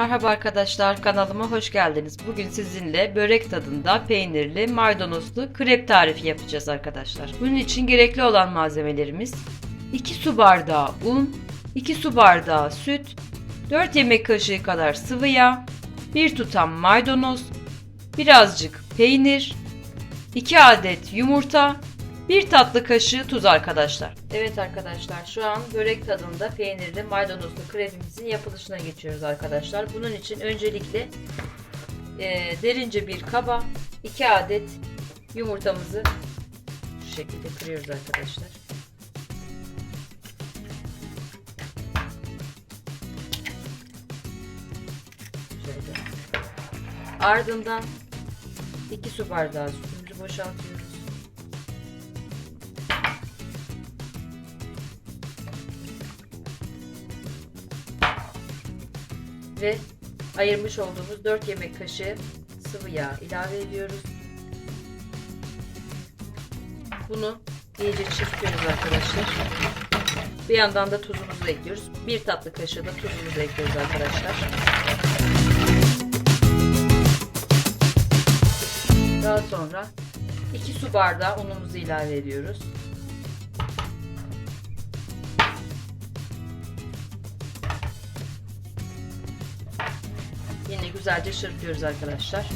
Merhaba arkadaşlar kanalıma hoş geldiniz. Bugün sizinle börek tadında peynirli maydanozlu krep tarifi yapacağız arkadaşlar. Bunun için gerekli olan malzemelerimiz 2 su bardağı un, 2 su bardağı süt, 4 yemek kaşığı kadar sıvı yağ, 1 tutam maydanoz, birazcık peynir, 2 adet yumurta, 1 tatlı kaşığı tuz arkadaşlar. Evet arkadaşlar şu an börek tadında peynirli maydanozlu krepimizin yapılışına geçiyoruz arkadaşlar. Bunun için öncelikle e, derince bir kaba 2 adet yumurtamızı şu şekilde kırıyoruz arkadaşlar. Ardından 2 su bardağı sütümüzü boşaltıyoruz. Ve ayırmış olduğumuz 4 yemek kaşığı sıvı yağ ilave ediyoruz. Bunu iyice çırpıyoruz arkadaşlar. Bir yandan da tuzumuzu ekliyoruz. Bir tatlı kaşığı da tuzumuzu ekliyoruz arkadaşlar. Daha sonra 2 su bardağı unumuzu ilave ediyoruz. Yine güzelce çırpıyoruz arkadaşlar.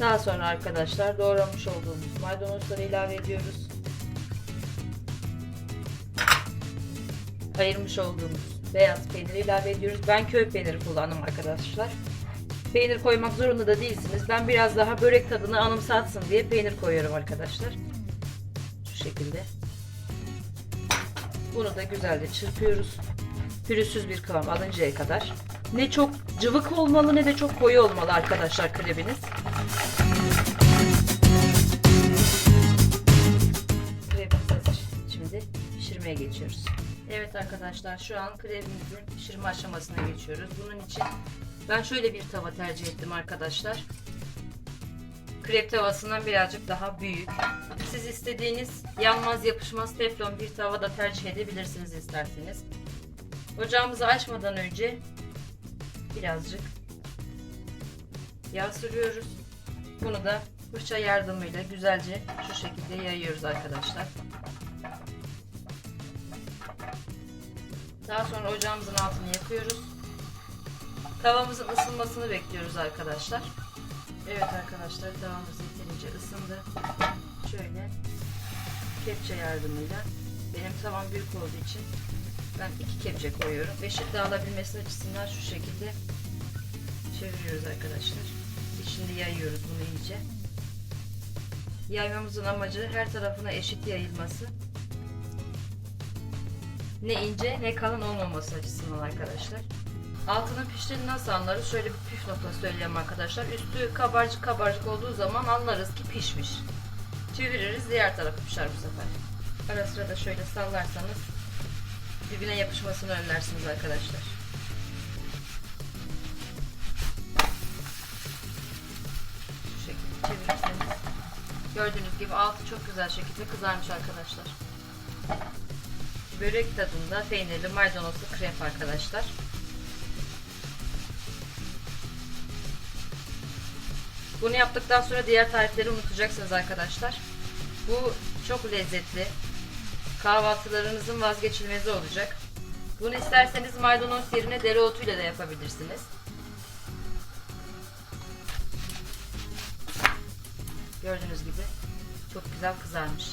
Daha sonra arkadaşlar doğramış olduğumuz maydanozları ilave ediyoruz. Ayırmış olduğumuz beyaz peyniri ilave ediyoruz. Ben köy peyniri kullandım arkadaşlar. Peynir koymak zorunda da değilsiniz. Ben biraz daha börek tadını anımsatsın diye peynir koyuyorum arkadaşlar. Şu şekilde. Bunu da güzelce çırpıyoruz. Pürüzsüz bir kıvam alıncaya kadar. Ne çok cıvık olmalı ne de çok koyu olmalı arkadaşlar krebiniz. Krebimiz. Şimdi pişirmeye geçiyoruz. Evet arkadaşlar şu an krebimizin pişirme aşamasına geçiyoruz. Bunun için ben şöyle bir tava tercih ettim arkadaşlar. Krep tavasından birazcık daha büyük. Siz istediğiniz yanmaz yapışmaz teflon bir tava da tercih edebilirsiniz isterseniz. Ocağımızı açmadan önce birazcık yağ sürüyoruz. Bunu da fırça yardımıyla güzelce şu şekilde yayıyoruz arkadaşlar. Daha sonra ocağımızın altını yakıyoruz. Tavamızın ısınmasını bekliyoruz arkadaşlar. Evet arkadaşlar tavamız yeterince ısındı. Şöyle kepçe yardımıyla benim tavam büyük olduğu için ben iki kepçe koyuyorum. Eşit dağılabilmesi açısından şu şekilde çeviriyoruz arkadaşlar. Şimdi yayıyoruz bunu iyice. Yaymamızın amacı her tarafına eşit yayılması. Ne ince ne kalın olmaması açısından arkadaşlar. Altının piştiğini nasıl anlarız? Şöyle bir püf nokta söyleyeyim arkadaşlar. Üstü kabarcık kabarcık olduğu zaman anlarız ki pişmiş. Çeviririz diğer tarafı pişer bu sefer. Ara sıra da şöyle sallarsanız birbirine yapışmasını önlersiniz arkadaşlar. Şu şekilde çevirirseniz gördüğünüz gibi altı çok güzel şekilde kızarmış arkadaşlar. Börek tadında peynirli maydanozlu krep arkadaşlar. Bunu yaptıktan sonra diğer tarifleri unutacaksınız arkadaşlar. Bu çok lezzetli. Kahvaltılarınızın vazgeçilmezi olacak. Bunu isterseniz maydanoz yerine dereotuyla da yapabilirsiniz. Gördüğünüz gibi çok güzel kızarmış.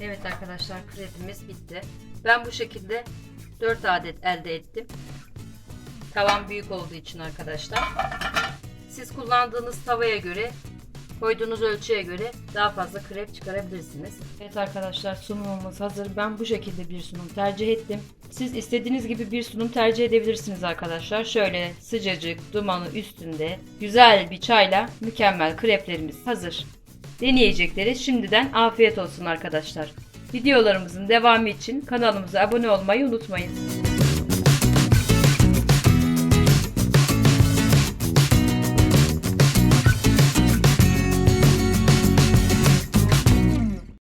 Evet arkadaşlar krepimiz bitti. Ben bu şekilde 4 adet elde ettim. Tavam büyük olduğu için arkadaşlar. Siz kullandığınız tavaya göre, koyduğunuz ölçüye göre daha fazla krep çıkarabilirsiniz. Evet arkadaşlar sunumumuz hazır. Ben bu şekilde bir sunum tercih ettim. Siz istediğiniz gibi bir sunum tercih edebilirsiniz arkadaşlar. Şöyle sıcacık dumanı üstünde güzel bir çayla mükemmel kreplerimiz hazır. Deneyecekleri şimdiden afiyet olsun arkadaşlar. Videolarımızın devamı için kanalımıza abone olmayı unutmayın.